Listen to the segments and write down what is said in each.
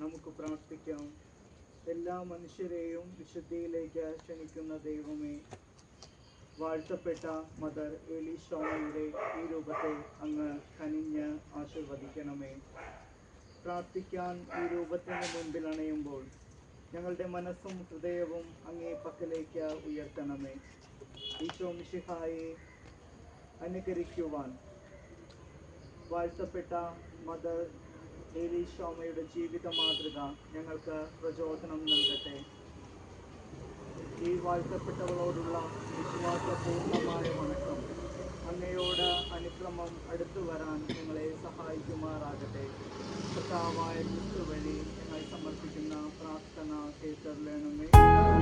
നമുക്ക് പ്രാർത്ഥിക്കാം. എല്ലാ മനുഷ്യരെയും വിശുദ്ധിയിലേക്ക് ക്ഷണിക്കുന്ന ദൈവമേ വാഴ്ത്തപ്പെട്ട മദർ എലീഷോമയുടെ ഈ രൂപത്തെ അങ്ങ് കനിഞ്ഞ് ആശീർവദിക്കണമേ. പ്രാർത്ഥിക്കാൻ ഈ രൂപത്തിന് മുൻപിൽ അണയുമ്പോൾ ഞങ്ങളുടെ മനസ്സും ഹൃദയവും അങ്ങേ പക്കലേക്ക് ഉയർത്തണമേ. ഈശോ മിഷിഹായെ അനുകരിക്കുവാൻ വാഴ്ത്തപ്പെട്ട മദർ ഏലീഷോമയുടെ ജീവിത മാതൃക ഞങ്ങൾക്ക് പ്രചോദനം നൽകട്ടെ. ഈ വാഴ്ത്തപ്പെട്ടവളോടുള്ള വിശ്വാസപൂർണമായ വണക്കം അങ്ങയോട് അനുക്രമം അടുത്തു വരാൻ ഞങ്ങളെ സഹായിക്കുമാറാകട്ടെ. കർത്താവായ ക്രിസ്തു വഴി ഞങ്ങൾ സമർപ്പിക്കുന്ന പ്രാർത്ഥന കേട്ടറിയണമേ.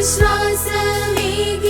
Aşra sevgi